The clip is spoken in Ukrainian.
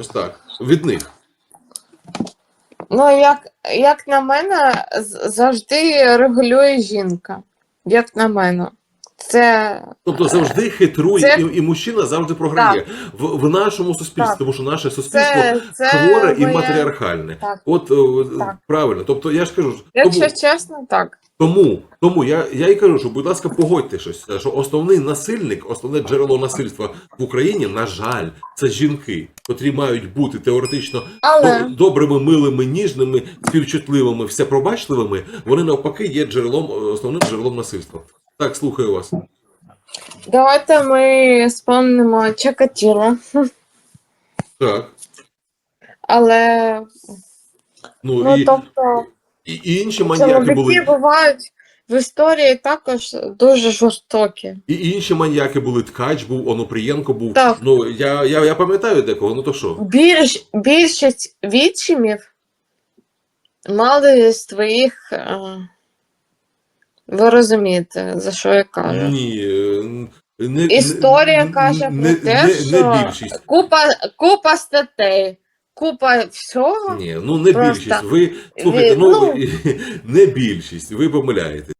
Ось так. Від них. Ну, як, як на мене, завжди регулює жінка. Як на мене. Це Тобто завжди хитрує, Це- і, і мужчина завжди програє в, в нашому суспільстві, Так. тому що наше суспільство це, це хворе і моє- матріархальне. Так. От Так. правильно. Тобто я ж кажу, тому, чесно, так. тому, тому я, я і кажу, що, будь ласка, погодьте щось, що основний насильник, основне джерело насильства в Україні, на жаль, це жінки, котрі мають бути теоретично Але добрими, милими, ніжними, співчутливими, всепробачливими. Вони навпаки є джерелом, е, основним джерелом насильства. Так, слухаю вас. давайте ми спомнимо Чикатіло. Так. Але Ну, ну, і, тобто, і, і інші маньяки були. бувають в історії також дуже жорстокі. І інші маньяки були. Ткач був, Онопрієнко був. Так. Ну я, я, я пам'ятаю декого, ну то що? Більш, більшість відчимів мали своїх. е, Ви розумієте, за що я кажу. Ні. е, Не, Історія не- каже не, про те, не, що не більшість. Купа, купа статей, купа всього. Ні, ну не Просто більшість. Ви слухайте, ну ну. не більшість. Ви помиляєте.